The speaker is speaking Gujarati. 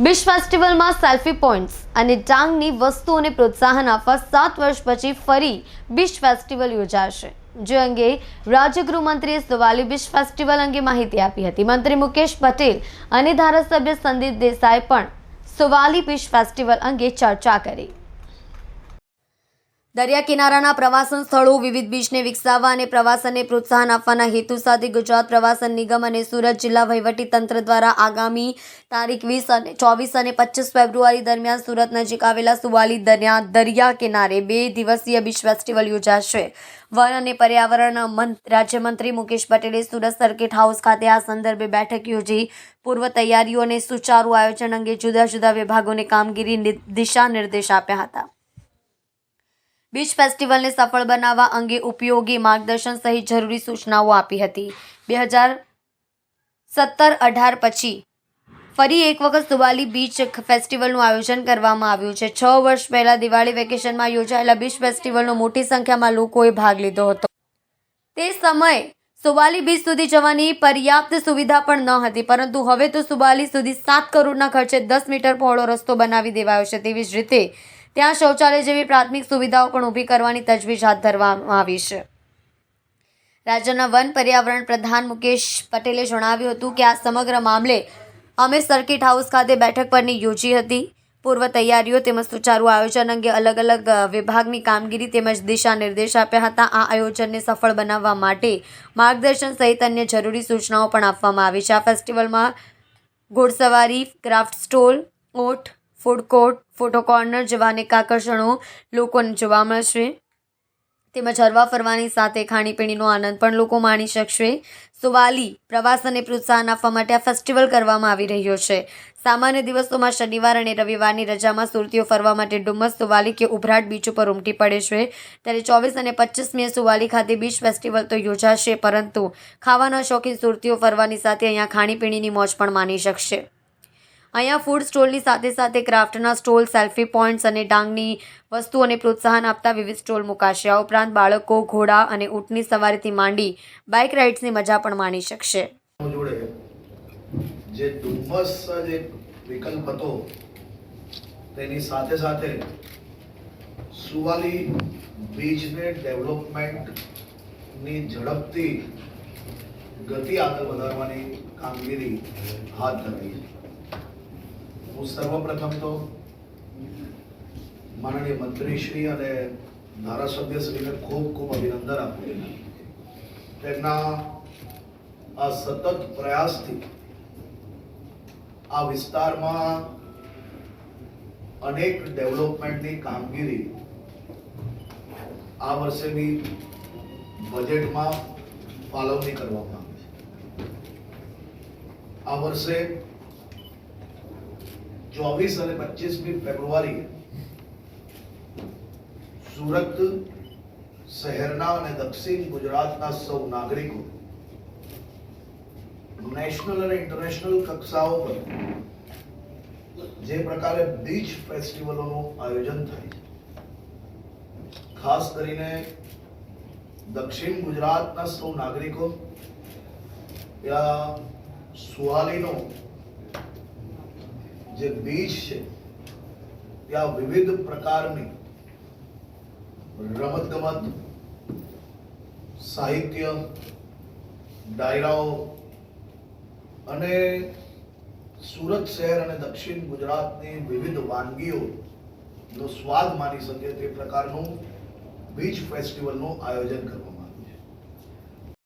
બીચ ફેસ્ટિવલમાં સેલ્ફી પોઈન્ટ્સ અને ડાંગની વસ્તુઓને પ્રોત્સાહન આપવા સાત વર્ષ પછી ફરી બીચ ફેસ્ટિવલ યોજાશે. જે અંગે રાજ્ય ગૃહમંત્રીએ સવાલી બીચ ફેસ્ટિવલ અંગે માહિતી આપી હતી. મંત્રી મુકેશ પટેલ અને ધારાસભ્ય સંદીપ દેસાઈ પણ સોવાલી બીચ ફેસ્ટિવલ અંગે ચર્ચા કરી. દરિયા કિનારાના પ્રવાસન સ્થળો વિવિધ બીચને વિકસાવવા અને પ્રવાસનને પ્રોત્સાહન આપવાના હેતુ સાથે ગુજરાત પ્રવાસન નિગમ અને સુરત જિલ્લા વહીવટી તંત્ર દ્વારા આગામી તારીખ વીસ અને ચોવીસ અને પચીસ ફેબ્રુઆરી દરમિયાન સુરત નજીક આવેલા સુવાલી દરિયા દરિયા કિનારે બે દિવસીય બીચ ફેસ્ટિવલ યોજાશે. વન અને પર્યાવરણ રાજ્યમંત્રી મુકેશ પટેલે સુરત સર્કિટ હાઉસ ખાતે આ સંદર્ભે બેઠક યોજી પૂર્વ તૈયારીઓ અને સુચારુ આયોજન અંગે જુદા જુદા વિભાગોને કામગીરી દિશા નિર્દેશ આપ્યા હતા. બીચ ફેસ્ટિવલને સફળ બનાવવા અંગે ઉપયોગી માર્ગદર્શન સહિત જરૂરી સૂચનાઓ આપી હતી. બે હજાર સત્તર અઢાર પછી ફરી એક વખત સુવાલી બીચ ફેસ્ટિવલનું આયોજન કરવામાં આવ્યું છે. છ વર્ષ પહેલા દિવાળી વેકેશનમાં યોજાયેલા બીચ ફેસ્ટિવલનો મોટી સંખ્યામાં લોકોએ ભાગ લીધો હતો. તે સમયે સુવાલી બીચ સુધી જવાની પર્યાપ્ત સુવિધા પણ ન હતી, પરંતુ હવે તો સુવાલી સુધી સાત કરોડના ખર્ચે દસ મીટર પહોળો રસ્તો બનાવી દેવાયો છે તેવી જ રીતે ત્યાં શૌચાલય જેવી પ્રાથમિક સુવિધાઓ પણ ઊભી કરવાની તજવીજ હાથ ધરવામાં આવી છે. રાજ્યના વન પર્યાવરણ પ્રધાન મુકેશ પટેલે જણાવ્યું હતું કે આ સમગ્ર મામલે અમે સર્કિટ હાઉસ ખાતે બેઠક પરની યોજી હતી. પૂર્વ તૈયારીઓ તેમજ સુચારુ આયોજન અંગે અલગ અલગ વિભાગની કામગીરી તેમજ દિશા નિર્દેશ આપ્યા હતા. આ આયોજનને સફળ બનાવવા માટે માર્ગદર્શન સહિત અન્ય જરૂરી સૂચનાઓ પણ આપવામાં આવી છે. આ ફેસ્ટિવલમાં ઘોડસવારી, ક્રાફ્ટ સ્ટોલ, ઓટ, ફૂડ કોર્ટ, ફોટો કોર્નર જેવા અનેક આકર્ષણો લોકોને જોવા મળશે. તેમજ હરવા ફરવાની સાથે ખાણીપીણીનો આનંદ પણ લોકો માણી શકશે. સુવાલી પ્રવાસનને પ્રોત્સાહન આપવા માટે આ ફેસ્ટિવલ કરવામાં આવી રહ્યો છે. સામાન્ય દિવસોમાં શનિવાર અને રવિવારની રજામાં સુરતીઓ ફરવા માટે ડુમસ, સુવાલી કે ઉભરાટ બીચ ઉપર ઉમટી પડે છે. ત્યારે ચોવીસ અને પચીસમીએ સુવાલી ખાતે બીચ ફેસ્ટિવલ તો યોજાશે, પરંતુ ખાવાના શોખીન સુરતીઓ ફરવાની સાથે અહીંયા ખાણીપીણીની મોજ પણ માણી શકશે. અહીંયા ફૂડ સ્ટોલની સાથે સાથે ક્રાફ્ટના સ્ટોલ સેલ્ફી પોઈન્ટ્સ અને ડાંગની વસ્તુઓને પ્રોત્સાહન આપતા વિવિધ સ્ટોલ મુકાશે. આ ઉપરાંત બાળકો, ઘોડા અને ઊંટની સવારીથી માંડી બાઇક રાઇડ્સની મજા પણ માણી શકશે. જે ડુમ્મસ જે વિકલ્પ હતો, તેની સાથે સાથે સુવાલી બીચને ડેવલપમેન્ટની ઝડપથી ગતિ આગળ વધારવાની કામગીરી હાથ ધરાઈ છે. હું સર્વપ્રથમ તો માનનીય મંત્રીશ્રી અને ધારાસભ્યશ્રીને ખૂબ ખૂબ અભિનંદન આપું તેમના આ સતત પ્રયાસથી આ વિસ્તારમાં અનેક ડેવલપમેન્ટની કામગીરી આ વર્ષે બી બજેટમાં ફાળવણી કરવામાં આવી છે. આ વર્ષે ચોવીસ અને પચીસમી ફેબ્રુઆરી સુરત શહેરના અને દક્ષિણ ગુજરાતના સૌ નાગરિકો નેશનલ અને ઇન્ટરનેશનલ કક્ષાઓ પર જે પ્રકારે બીચ ફેસ્ટિવલોનું આયોજન થાય છે. ખાસ કરીને દક્ષિણ ગુજરાતના સૌ નાગરિકો ત્યાં સુહાલીનો જે બીજ છે, ત્યાં વિવિધ પ્રકારની રમતગમત, સાહિત્ય, ડાયરાઓ અને સુરત શહેર અને દક્ષિણ ગુજરાતની વિવિધ વાનગીઓનો સ્વાદ માની શકે તે પ્રકારનું બીચ ફેસ્ટિવલનું આયોજન કરવામાં